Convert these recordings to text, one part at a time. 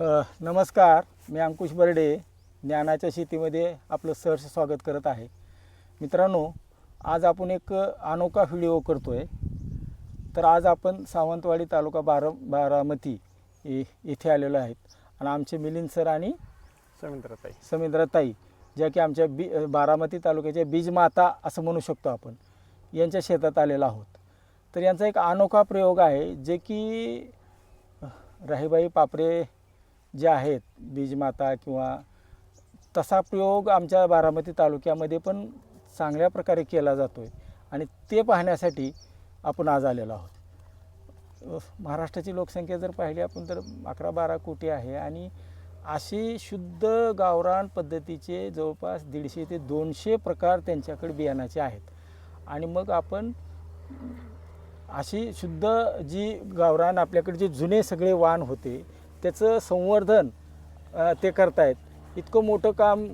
नमस्कार मी अंकुश बर्डे ज्ञानाच्या शेतीमध्ये आपलं सहर्ष स्वागत करत आहे. मित्रांनो आज आपण एक अनोखा व्हिडिओ करतो आहे तर आज आपण सावंतवाडी तालुका बारा बारामती इथे आलेलो आहेत. आणि आमचे मिलिंद सर आणि समुद्राताई. समिंद्रताई ज्या की आमच्या बी बारामती तालुक्याच्या बीजमाता असं म्हणू शकतो आपण. यांच्या शेतात आलेलो आहोत. तर यांचा एक अनोखा प्रयोग आहे जे की राहीबाई पापरे जे आहेत बीजमाता किंवा तसा प्रयोग आमच्या बारामती तालुक्यामध्ये पण चांगल्या प्रकारे केला जातो आहे आणि ते पाहण्यासाठी आपण आज आलेलो आहोत. महाराष्ट्राची लोकसंख्या जर पाहिली आपण तर अकरा बारा कोटी आहे आणि अशी शुद्ध गावरान पद्धतीचे जवळपास दीडशे ते दोनशे प्रकार त्यांच्याकडे बियाणाचे आहेत. आणि मग आपण अशी शुद्ध जी गावरान आपल्याकडे जे जुने सगळे वाण होते त्याचं संवर्धन ते करतायत. इतकं मोठं काम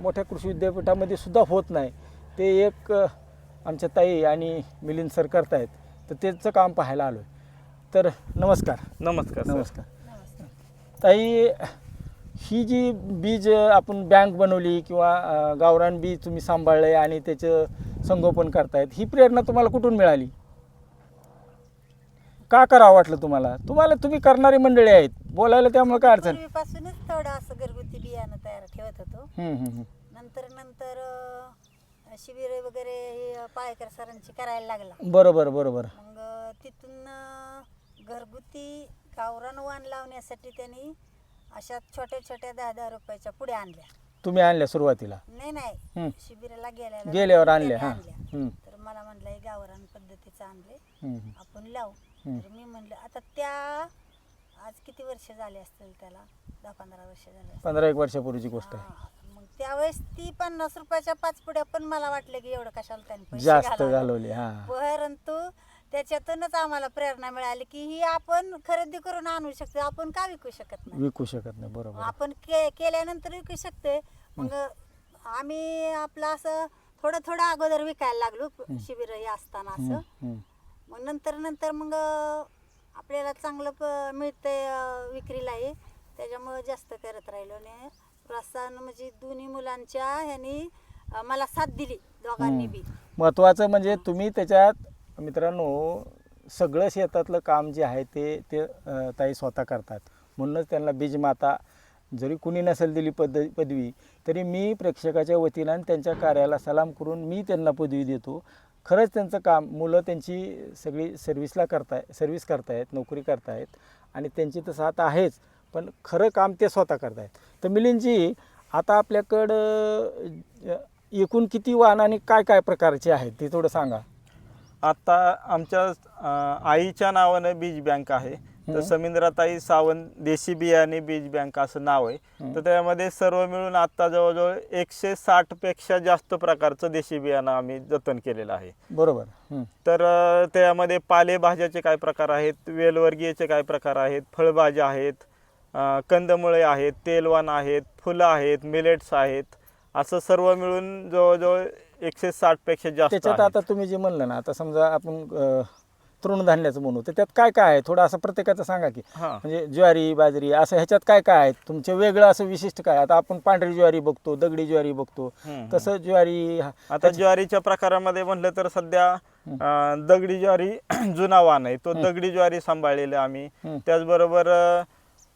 मोठ्या कृषी विद्यापीठामध्ये सुद्धा होत नाही. ते एक आमच्या ताई आणि मिलिंद सर करतायत. तर त्याचं काम पाहायला आलो आहे तर नमस्कार. नमस्कार. नमस्कार. ताई ही जी बीज आपण बँक बनवली किंवा गावरान बीज तुम्ही सांभाळले आणि त्याचं संगोपन करतायत ही प्रेरणा तुम्हाला कुठून मिळाली? का करावं वाटलं तुम्हाला? तुम्हाला तुम्ही करणारी मंडळी आहेत. बोलायला त्यामुळे काय अडचण? पूर्वीपासूनच थोडं असं घरगुती बियाणं तयार ठेवत होतो. हम्म, हम्म, हम्म. नंतर नंतर शिबिर वगैरे हे पाळेकर सरांची करायला लागला. बरोबर बरोबर. मग अं, तिथून अं, घरगुती गावरान वाण लावण्यासाठी त्यांनी अशा छोट्या छोट्या दहा दहा रुपयाच्या पुढे आणल्या. तुम्ही आणल्या सुरुवातीला? नाही नाही. शिबिराला गेल्या गेल्यावर आणल्या हां. हम्म, तर मला म्हणलं हे गावरान पद्धतीचं आणले. हम्म. आपण लावू. तर मी म्हणलं आता त्या आज किती वर्ष झाले असतील त्याला? दहा पंधरा वर्ष झाले असतील. पंधरा एक वर्षापूर्वीची गोष्ट आहे. हा, मग त्यावेळेस ती पन्नास रुपयाच्या पाच पुड्या पण मला वाटलं की एवढं कशाला त्यांनी पैसे जास्त घालावे. घालवली हां. परंतु त्याच्यातूनच आम्हाला प्रेरणा मिळाली की ही आपण खरेदी करून आणू शकतो आपण का विकू शकत नाही? विकू शकत नाही बरोबर. आपण के केल्यानंतर विकू शकते मग आम्ही आपलं असं थोडं थोडं अगोदर विकायला लागलो शिबिर हे असताना हम्म, असं. हम्म. मग नंतर नंतर मग अं, आपल्याला चांगलं प मिळतंय अं, विक्रीलाही. त्याच्यामुळं जास्त करत राहिलो आणि प्रोत्साहन म्हणजे दोन्ही मुलांच्या ह्यांनी मला साथ दिली दोघांनी बी. महत्त्वाचं म्हणजे तुम्ही त्याच्यात मित्रांनो सगळं शेतातलं काम जे आहे ते ते अं, ताई स्वतः करतात. म्हणूनच त्यांना बीजमाता जरी कुणी नसेल दिली पद पदवी तरी मी प्रेक्षकाच्या वतीनं आणि त्यांच्या कार्याला सलाम करून मी त्यांना पदवी देतो. खरंच त्यांचं काम मुलं त्यांची सगळी सर्व्हिसला करताय सर्व्हिस करतायत नोकरी करतायत आणि त्यांची तर साथ आहेच पण खरं काम ते स्वतः करतायत. तर मिलिंदजी आता आपल्याकडं एकूण किती वाहन आणि काय काय प्रकारचे आहेत ते थोडं सांगा. आत्ता आमच्या आईच्या नावानं बीज बँक आहे. तर. समिंद्राताई सावंत देशी बियाणे बीज बँक असं नाव आहे. तर त्यामध्ये सर्व मिळून आता जवळजवळ एकशे साठपेक्षा जास्त प्रकारचं देशी बियाणं आम्ही जतन केलेलं आहे बरोबर. तर त्यामध्ये पालेभाज्याचे काय प्रकार आहेत वेलवर्गीयचे काय प्रकार आहेत फळभाज्या आहेत कंदमुळे आहेत तेलवान आहेत फुलं आहेत मिलेट्स आहेत असं सर्व मिळून जवळजवळ एकशे साठपेक्षा जास्त. आता तुम्ही जे म्हणलं ना आता समजा आपण तृणधान्याचं म्हणू तर त्यात काय काय आहे? थोडं असं प्रत्येकाचं सांगा की. हां. म्हणजे ज्वारी बाजरी असं ह्याच्यात काय काय आहे? तुमचे वेगळं असं विशिष्ट काय? आता आपण पांढरी ज्वारी बघतो दगडी ज्वारी बघतो. हम्म. तसं ज्वारी हा- आता ज्वारीच्या प्रकारामध्ये म्हटलं तर सध्या अं, दगडी ज्वारी जुना वाण आहे. तो दगडी ज्वारी सांभाळलेला आम्ही. त्याचबरोबर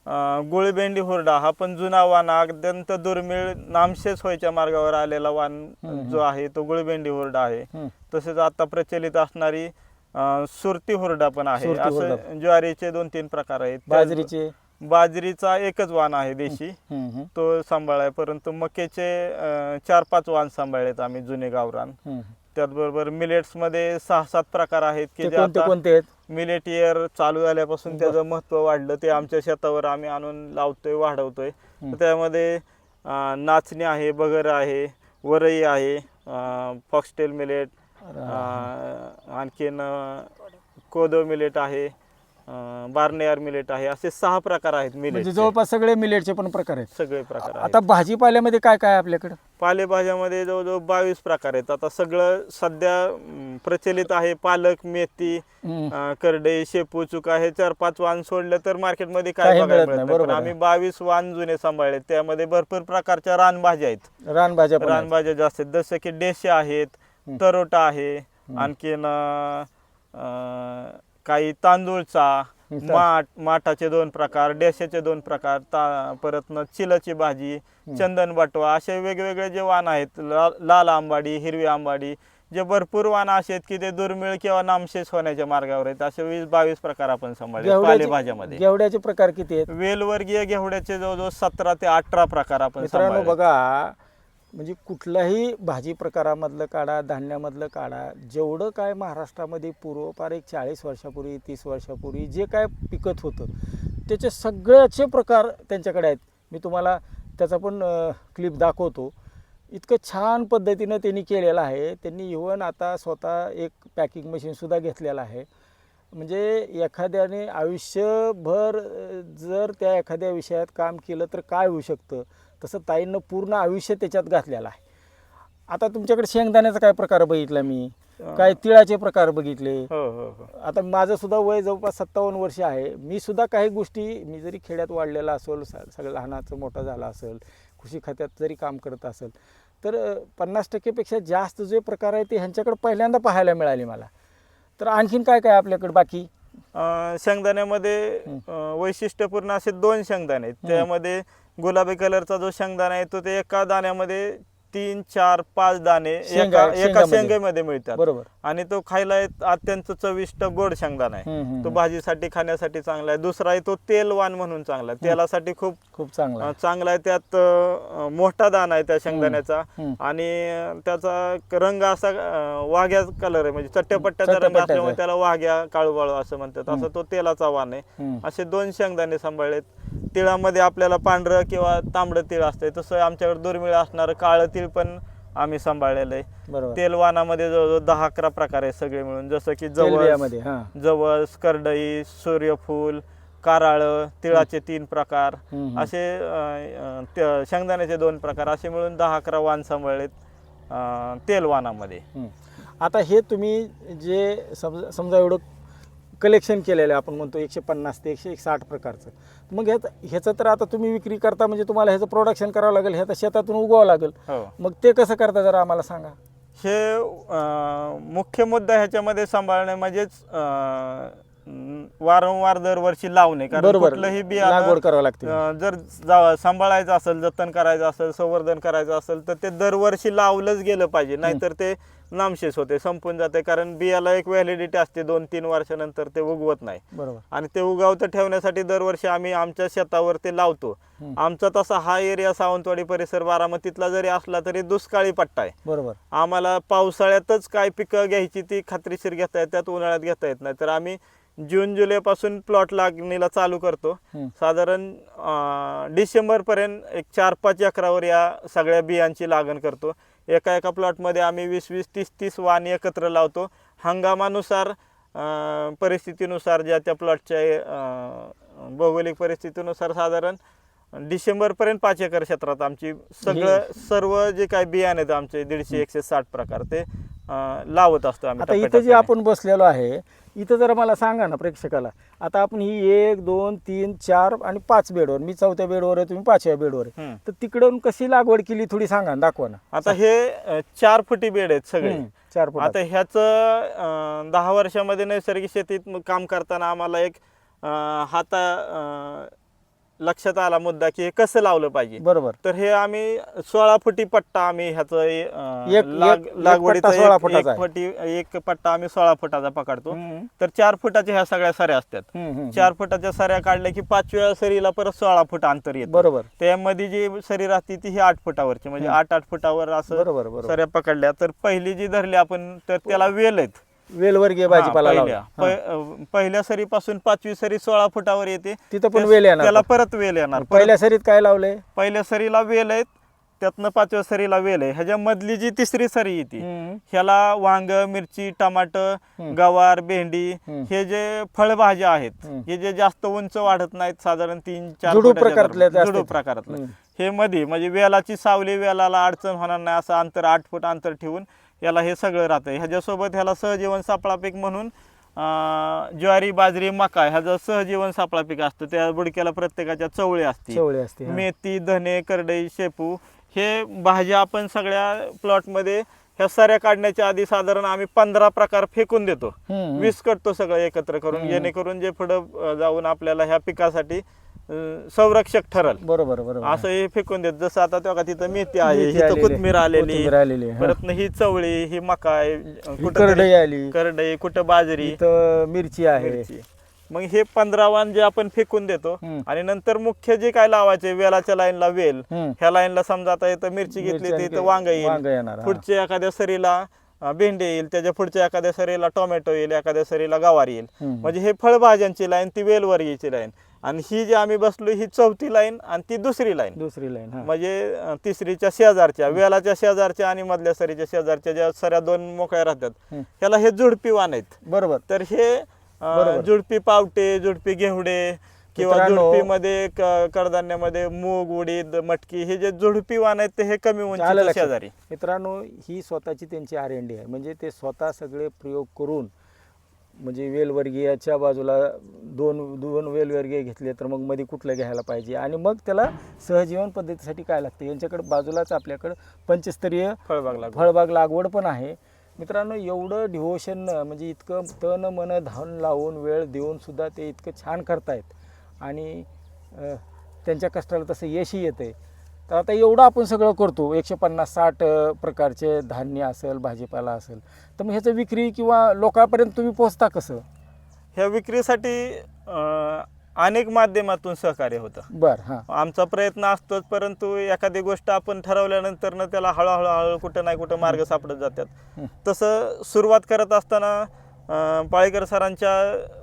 अं, गुळबेंडी हुरडा हा पण जुना वाण अत्यंत दुर्मिळ नामशेष व्हायच्या मार्गावर आलेला वाण जो आहे तो गुळबेंडी हुरडा आहे. तसेच आता प्रचलित असणारी अं, सुरती हुरडा पण आहे. सुरती हुरडा. असं ज्वारीचे दोन तीन प्रकार आहेत. बाजरीचे. बाजरीचा एकच वाण आहे देशी. तो सांभाळाय परंतु मक्याचे अं, चार पाच वाण सांभाळलेत आम्ही जुने गावरान. त्याचबरोबर मिलेट्समध्ये सहा सात प्रकार आहेत की ते जे कोणते आता कोणते आहेत? मिलेट इयर चालू झाल्यापासून त्याचं महत्त्व वाढलं. ते आमच्या शेतावर आम्ही आणून लावतोय वाढवतोय. तर त्यामध्ये अं, नाचणी आहे बगर आहे वरई आहे फॉक्सटेल मिलेट आणखीन कोदो मिलेट आहे बार्नेआर मिलेट आहे असे सहा प्रकार आहेत म्हणजे मिलेट जवळपास सगळे मिलेटचे पण प्रकार आहेत. सगळे प्रकार आहेत. आता भाजीपाल्यामध्ये काय काय आहे आपल्याकडे? पालेभाज्यामध्ये जवळजवळ बावीस प्रकार आहेत. आता सगळं सध्या प्रचलित आहे पालक मेथी. अं, करडई शेपू चुका हे चार पाच वाण सोडलं तर मार्केटमध्ये काय बघायला मिळत नाही, मिळत नाही. पण बरोबर आम्ही. बावीस वाण जुने सांभाळले त्यामध्ये भरपूर प्रकारच्या रानभाज्या आहेत. रानभाज्या पण आहेत. रानभाज्या जास्त आहेत. जसं की डेशे आहेत. तरोटा आहे आणखीन अं, काही तांदूळचा माठ माठाचे दोन प्रकार डेशाचे दोन प्रकार ता परत चिलाची भाजी चंदन बटवा असे वेगवेगळे जे वाण आहेत ला- लाल आंबाडी हिरवी आंबाडी जे भरपूर वाण असे आहेत की ते दुर्मिळ किंवा नामशेष होण्याच्या मार्गावर आहेत. असे वीस बावीस प्रकार आपण सांभाळले पालेभाज्यामध्ये. घेवड्याचे घेवड्याचे प्रकार किती आहेत? वेलवर्गीय घेवड्याचे जवळजवळ सतरा ते अठरा प्रकार आपण मित्रांनो सांभाळले. बघा म्हणजे कुठलाही भाजी प्रकारामधलं काढा धान्यामधलं काढा जेवढं काय महाराष्ट्रामध्ये पूर्वपार एक चाळीस वर्षापूर्वी तीस वर्षापूर्वी जे काय पिकत होतं त्याचे सगळ्याचे प्रकार त्यांच्याकडे आहेत. मी तुम्हाला त्याचा पण क्लिप दाखवतो. इतकं छान पद्धतीनं त्यांनी केलेलं आहे. त्यांनी इव्हन आता स्वतः एक पॅकिंग मशीनसुद्धा घेतलेलं आहे. म्हणजे एखाद्याने आयुष्यभर जर त्या एखाद्या विषयात काम केलं तर काय होऊ शकतं? तसं ताईंनं पूर्ण आयुष्य त्याच्यात घातलेलं आहे. आता तुमच्याकडे शेंगदाण्याचा काय प्रकार बघितला मी? काय तिळाचे प्रकार बघितले? हो हो हो. आता माझं सुद्धा वय जवळपास सत्तावन्न वर्ष आहे. मी सुद्धा काही गोष्टी मी जरी खेड्यात वाढलेला असेल सगळं लहानाचं मोठं झालं असेल कृषी खात्यात जरी काम करत असेल तर पन्नास टक्केपेक्षा जास्त जे प्रकार आहे ते ह्यांच्याकडे पहिल्यांदा पाहायला मिळाले मला. तर आणखीन काय काय आपल्याकडे बाकी? अं, शेंगदाण्यामध्ये अं, वैशिष्ट्यपूर्ण असे दोन शेंगदाणे आहेत. त्यामध्ये गुलाबी कलरचा जो शेंगदाणा आहे तो ते एका दाण्यामध्ये तीन चार पाच दाणे शेंगा- एका एका शेंगामध्ये. शेंगेमध्ये मिळतात. बरोबर. आणि तो खायला एक अत्यंत चविष्ट गोड शेंगदाणा आहे हम्म, तो हम्म. भाजीसाठी खाण्यासाठी चांगला आहे. दुसरा आहे तो तेलवान म्हणून चांगला आहे. तेलासाठी खूप खूप चांगला अं, आहे. चांगला आहे त्यात अं, मोठा दाना आहे त्या शेंगदाण्याचा. हम्म. आणि अं, त्याचा रंग असा अं, वाघ्या कलर आहे. म्हणजे चट्ट्यापट्ट्याचा रंग चट्ट्यापट्ट्याचा असल्यामुळे आहे. त्याला वाघ्या काळू बाळू असं म्हणतात. असं तो तेलाचा वाण आहे. हम्म. असे दोन शेंगदाणे सांभाळलेत. तिळामध्ये आपल्याला पांढरं किंवा तांबडं तीळ असतंय. तसं आमच्याकडे दुर्मिळ असणारं काळं तीळ पण आम्ही सांभाळलेलं आहे. बरोबर. तेलवानामध्ये जवळजवळ दहा अकरा प्रकार आहे सगळे मिळून. जसं की जवळ तेलबियामध्ये हा. जवस करडई सूर्यफूल कारळ तिळाचे तीन प्रकार. हम्म. असे अं, अं, ते- शेंगदाण्याचे दोन प्रकार. असे मिळून दहा अकरा वाण सांभाळलेत अं, तेलवानामध्ये. हम्म. आता हे तुम्ही जे समजा समजा एवढं कलेक्शन केलेलं आहे. आपण म्हणतो एकशे पन्नास ते एकशे साठ प्रकारचं. मग ह्याचं ह्याचं तर आता तुम्ही विक्री करता म्हणजे तुम्हाला ह्याचं प्रोडक्शन करावं लागेल ह्याचं शेतातून उगवावं लागेल. हो. मग ते कसं करता जरा आम्हाला सांगा. हे अं, मुख्य मुद्दा ह्याच्यामध्ये सांभाळणे म्हणजेच अं, वारंवार दरवर्षी लावणे. कारण बरोबर. कुठलंही बियाणं लागवड करावं लागते. अं, जर जा- सांभाळायचं असेल जतन करायचं असेल संवर्धन करायचं असेल तर ते दरवर्षी लावलंच गेलं पाहिजे. नाहीतर ते नामशेष होते संपून जाते. कारण बियाला एक व्हॅलिडिटी असते दोन तीन वर्षानंतर ते उगवत नाही. बरोबर. आणि ते उगावतं ठेवण्यासाठी दरवर्षी आम्ही आमच्या शेतावर ते लावतो. आमचा तसा हा एरिया सावंतवाडी परिसर बारामतीतला जरी असला तरी दुष्काळी पट्टा आहे. बरोबर. आम्हाला पावसाळ्यातच काय पिकं घ्यायची ती खात्रीशीर घेता येतात उन्हाळ्यात घेता येत नाही. तर आम्ही जून जुलैपासून प्लॉट लागणीला चालू करतो. साधारण डिसेंबरपर्यंत एक चार पाच एकरावर या सगळ्या बियांची लागण करतो. एका एका प्लॉटमध्ये आम्ही वीस वीस तीस तीस वाण एकत्र लावतो. हंगामानुसार परिस्थितीनुसार ज्या त्या प्लॉटच्या भौगोलिक परिस्थितीनुसार साधारण डिसेंबरपर्यंत पाच एकर क्षेत्रात आमची सगळं सर्व जे काय बियाणे आहेत आमचे दीडशे एकशे साठ प्रकार ते लावत असतो आम्ही आता इथं जे. आपण बसलेलो आहे इथं जरा मला सांगा ना प्रेक्षकाला. आता आपण ही एक दोन तीन चार आणि पाच बेडवर मी चौथ्या बेडवर आहे तुम्ही पाचव्या बेडवर आहे. तर तिकडून कशी लागवड केली थोडी सांगा ना, दाखवा ना. आता हे चार फुटी बेड आहेत सगळे. चार फुट आता ह्याचं दहा वर्षामध्ये नैसर्गिक शेतीत काम करताना आम्हाला एक हाता लक्षात आला मुद्दा की हे कसं लावलं पाहिजे? बरोबर. तर हे आम्ही सोळा फुटी पट्टा आम्ही ह्याचं एक- लाग- एक- एक लागवडीचा पट्टा सोळा एक- फुटाचा एक आहे. फुटी एक पट्टा आम्ही सोळा फुटाचा पकडतो. हम्म, तर चार फुटाच्या ह्या सगळ्या सऱ्या असतात. हम्म, हम्म, चार फुटाच्या सऱ्या काढल्या की पाचव्या सरीला परत सोळा फूट अंतर येतं. बरोबर. त्यामध्ये जी सरी राहते ती ही आठ फुटावरची म्हणजे. आठ आठ फुटावर असं बरोबर बरोबर. सऱ्या पकडल्या. तर पहिली जी धरली आपण तर त्याला वेल आहेत. वेलवर्गीय भाजीपाला पहिल्या लावला. सरीपासून पाचवी सरी सोळा फुटावर येते तिथं पण वेल येणार त्याला? परत वेल येणार पहिल्या सरीत काय लावलंय पहिल्या सरीला वेल आहेत त्यातनं पाचव्या सरीला वेल आहे ह्याच्या मधली जी तिसरी सरी येते. ह्याला वांग मिरची टमाट हम्म. गवार भेंडी हम्म. हे जे फळभाज्या आहेत हम्म. हे जे जास्त उंच वाढत नाहीत साधारण तीन चार जुडू फुटाच्या प्रकारातले दरम्यान. ते जुडू असतात. प्रकारातले हम्म. हे मध्ये म्हणजे वेलाची सावली वेलाला अडचण होणार नाही असं अंतर आठ फूट अंतर ठेवून याला हे सगळं राहतं ह्याच्यासोबत ह्याला सहजीवन सापळा पीक म्हणून ज्वारी बाजरी मका ह्याचं सहजीवन सापळा पीक असतं त्या बुडक्याला प्रत्येकाच्या चवळी असते चवळी असते. मेथी धने करडई शेपू हे भाज्या आपण सगळ्या प्लॉटमध्ये ह्या साऱ्या काढण्याच्या आधी साधारण आम्ही पंधरा प्रकार फेकून देतो. वीस करतो सगळं एकत्र करून. जेणेकरून जे पुढं जाऊन आपल्याला ह्या पिकासाठी अं, संरक्षक ठरल. बरोबर बरोबर. असं हे फेकून देत. जसं आता तेव्हा तिथं मेथी आहे मेथी इथं आलेली, कोथमीर आलेली. कोथिंबीर आलेली, हा. परत ही चवळी ही मका आहे कुठं करडई आली. करडई कुठं बाजरी. इथं मिरची आहे. मिरची. मग हे पंधरा वाण जे आपण फेकून देतो हम्म. आणि नंतर मुख्य जे काय लावायचे वेलाच्या लाईनला वेल हम्म. ह्या लाईनला समजा आता इथं मिरची घेतली तर इथं वांग वांग येईल. येणार, हा. पुढच्या एखाद्या सरीला अं, भेंडी येईल त्याच्या पुढच्या एखाद्या सरीला टोमॅटो येईल एखाद्या सरीला गवार येईल. हम्म. म्हणजे हे फळभाज्यांची लाईन ती वेलवर्गीची लाईन. आणि ही जी आम्ही बसलो ही चौथी लाईन आणि ती दुसरी लाईन. दुसरी लाईन हा. म्हणजे अं, तिसरीच्या शेजारच्या वेलाच्या शेजारच्या आणि मधल्या सरीच्या शेजारच्या ज्या सऱ्या दोन मोकळ्या राहतात. ह्याला हे जुडपी वाण आहेत. बरोबर. तर हे अं, बरोबर. जुडपी पावटे जुडपी घेवडे किंवा मित्रांनो- जुडपीमध्ये क- कडधान्यामध्ये मूग उडीद मटकी हे जे जुडपी वाण आहेत ते हे कमी आलं उंचीच्या लक्षात. शेजारी. मित्रांनो ही स्वतःची त्यांची आर एन डी आहे. म्हणजे ते स्वतः सगळे प्रयोग करून म्हणजे वेलवर्गीयाच्या बाजूला दोन दोन वेलवर्गीय घेतले तर मग मध्ये कुठलं घ्यायला पाहिजे? आणि मग त्याला सहजीवन पद्धतीसाठी काय लागतं? यांच्याकडे बाजूलाच आपल्याकडं पंचस्तरीय फळबाग लागवड. फळबाग लागवड पण आहे. मित्रांनो एवढं डिव्होशन म्हणजे इतकं तन मन धावून लावून वेळ देऊन सुद्धा ते इतकं छान करतायत. आणि त्यांच्या कष्टाला तसं यशही येते तर आता एवढं आपण सगळं करतो. एकशे पन्नास साठ प्रकारचे धान्य असेल भाजीपाला असेल. तर मग ह्याचं विक्री किंवा लोकांपर्यंत तुम्ही पोचता कसं? ह्या विक्रीसाठी अं, अनेक माध्यमातून सहकार्य होतं. बरं हां. आमचा प्रयत्न असतोच परंतु एखादी गोष्ट आपण ठरवल्यानंतर न त्याला हळूहळू हळू कुठं नाही कुठं मार्ग सापडत जातात. हं. तसं सुरुवात करत असताना अं, पाळेकर सरांच्या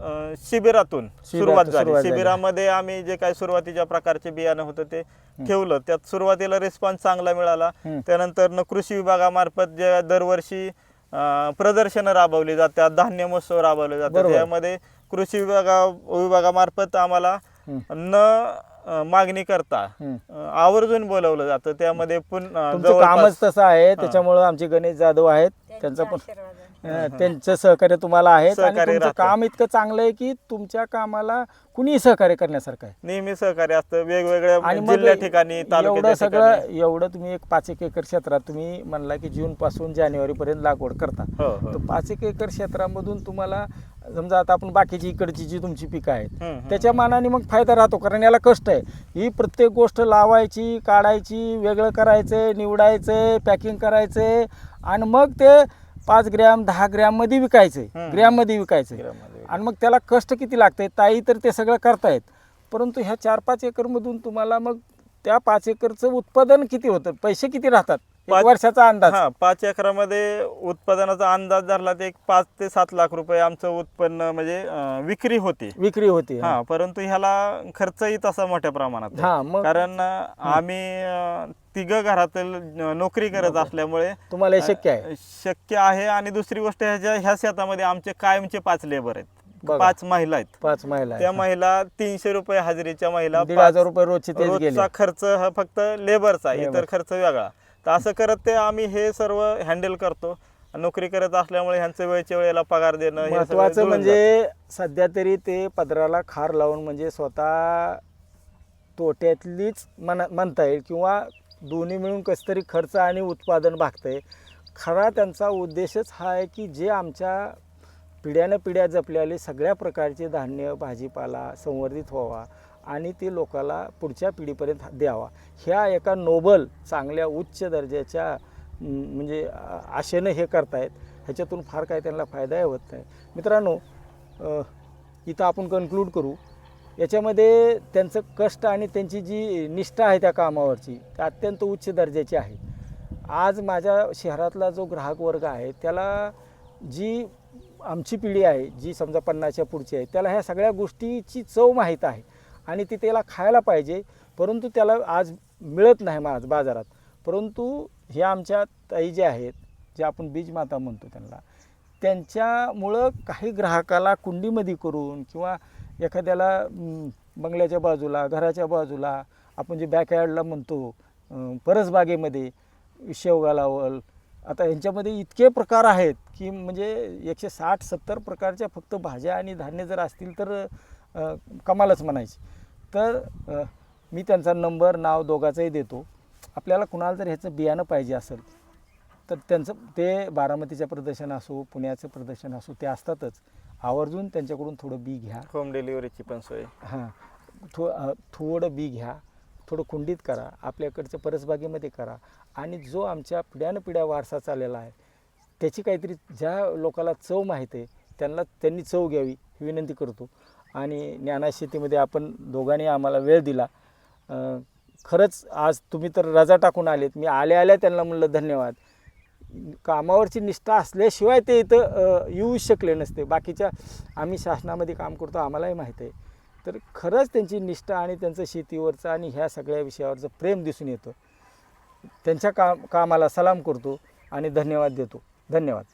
अं, शिबिरातून सुरुवात झाली सुरुवात झाली. शिबिरामध्ये आम्ही जे काही सुरुवातीच्या प्रकारचे बियाणं होतं ते ठेवलं त्यात सुरुवातीला रिस्पॉन्स चांगला मिळाला. त्यानंतर न कृषी विभागामार्फत जे दरवर्षी अं, प्रदर्शनं राबवली जातात धान्य महोत्सव राबवले जातात बरोबर. त्यामध्ये कृषी विभागा विभागामार्फत आम्हाला हं. न अ, मागणी करता हं. अ, आवर्जून बोलवलं जातं त्यामध्ये पुन्हा तुमचं कामच तसं आहे त्याच्यामुळं आमचे गणेश जाधव आहेत त्यांचं पण त्यांचं सहकार्य तुम्हाला आहे आणि सहकार्य तुमचं राहतं. काम इतकं चांगलं आहे की तुमच्या कामाला कुणीही सहकार्य करण्यासारखं आहे. नेहमी सहकार्य असतं. वेगवेगळ्या आणि मग जिल्ह्या ठिकाणी एवढं तालुक्याच्या सगळं ठिकाणी. एवढं तुम्ही एक पाच एक एकर क्षेत्रात तुम्ही म्हणला की जून पासून जानेवारी पर्यंत लागवड करता. हो हो. तर पाच एक एकर क्षेत्रामधून तुम्हाला समजा आता आपण बाकीची इकडची जी तुमची पिकं आहेत. त्याच्या मानाने मग फायदा राहतो कारण याला कष्ट आहे. ही प्रत्येक गोष्ट लावायची काढायची वेगळं करायचं निवडायचं पॅकिंग करायचं आणि मग ते पाच ग्रॅम दहा ग्रॅममध्ये विकायचं हं. ग्रॅममध्ये विकायचं ग्रॅममध्ये. आणि मग त्याला कष्ट किती लागते ताई तर ते सगळं करतायत. परंतु ह्या चार पाच एकरमधून तुम्हाला मग त्या पाच एकरचं उत्पादन किती होतं? पैसे किती राहतात? पाच- वर्षाचा अंदाज. हा पाच एकरामध्ये उत्पादनाचा अंदाज धरला तर एक पाच ते सात लाख रुपये आमचं उत्पन्न म्हणजे अ, विक्री होती. विक्री होते हा. परंतु ह्याला खर्चही तसा मोठ्या प्रमाणात आहे. हा, मग- कारण अ, आम्ही अ, तिघं घरातील अ, नोकरी करत असल्यामुळे तुम्हाला हे शक्य आहे? शक्य आहे आणि दुसरी गोष्ट ह्याच्या ह्या शेतामध्ये आमचे कायमचे पाच लेबर आहेत. बघा. पाच महिला आहेत. पाच महिला त्या आहेत. महिला तीनशे रुपये हजेरीच्या महिला दीड पाच- हजार रुपये रोजचे तेच गेले. रोजचा खर्च हा फक्त लेबरचा. इतर खर्च वेगळा. तर असं करत ते आम्ही हे सर्व हँडल करतो. नोकरी करत असल्यामुळे ह्यांचं वेळच्या वेळेला पगार देणं हे सगळं महत्वाचं जुळून म्हणजे सध्या तरी ते पदराला खार लावून म्हणजे स्वतः तोट्यातलीच मन म्हणता येईल किंवा दोन्ही मिळून कसं तरी खर्च आणि उत्पादन भागतंय. खरा त्यांचा उद्देशच हा आहे की जे आमच्या पिढ्यानं पिढ्या जपलेले सगळ्या प्रकारचे धान्य भाजीपाला संवर्धित व्हावा आणि ते लोकाला पुढच्या पिढीपर्यंत द्यावा. ह्या एका नोबल चांगल्या उच्च दर्जाच्या म्हणजे आशेनं हे करतायत. ह्याच्यातून फार काय त्यांना फायदा होत नाही. मित्रांनो इथं आपण कन्क्लूड करू. याच्यामध्ये त्यांचं कष्ट आणि त्यांची जी निष्ठा आहे त्या कामावरची ती अत्यंत उच्च दर्जाची आहे. आज माझ्या शहरातला जो ग्राहक वर्ग आहे त्याला जी आमची पिढी आहे जी समजा पन्नासच्या पुढची आहे त्याला ह्या सगळ्या गोष्टीची चव माहीत आहे. आणि ती त्याला खायला पाहिजे परंतु त्याला आज मिळत नाही मग आज बाजारात. परंतु हे आमच्या ताई जे आहेत जे आपण बीजमाता म्हणतो त्यांना त्यांच्यामुळं काही ग्राहकाला कुंडीमध्ये करून किंवा एखाद्याला बंगल्याच्या बाजूला घराच्या बाजूला आपण जे बॅकयार्डला म्हणतो परसबागेमध्ये शेवगा लावल आता यांच्यामध्ये इतके प्रकार आहेत की म्हणजे एकशे साठ सत्तर प्रकारच्या फक्त भाज्या आणि धान्य जर असतील तर कमालच म्हणायची. तर मी त्यांचा नंबर नाव दोघाचाही देतो. आपल्याला कुणाला जर ह्याचं बियाणं पाहिजे असेल तर त्यांचं ते बारामतीचं प्रदर्शन असो पुण्याचं प्रदर्शन असो ते असतातच. आवर्जून त्यांच्याकडून थोडं बी घ्या. होम डिलिव्हरीची पण सोय. हां. थो थोडं बी घ्या. थोडं कुंडीत करा आपल्याकडच्या परसबागेमध्ये करा. आणि जो आमच्या पिढ्यानपिढ्या वारसा चाललेला आहे त्याची काहीतरी ज्या लोकाला चव माहीत आहे त्यांना त्यांनी चव घ्यावी ही विनंती करतो. आणि ज्ञाना शेतीमध्ये आपण दोघांनी आम्हाला वेळ दिला. खरंच आज तुम्ही तर रजा टाकून आलेत. मी आल्या आल्या त्यांना म्हणलं धन्यवाद. कामावरची निष्ठा असल्याशिवाय ते इथं येऊ शकले नसते. बाकीच्या आम्ही शासनामध्ये काम करतो आम्हालाही माहीत आहे. तर खरंच त्यांची निष्ठा आणि त्यांचं शेतीवरचं आणि ह्या सगळ्या विषयावरचं प्रेम दिसून येतं त्यांच्या काम कामाला सलाम करतो आणि धन्यवाद देतो. धन्यवाद.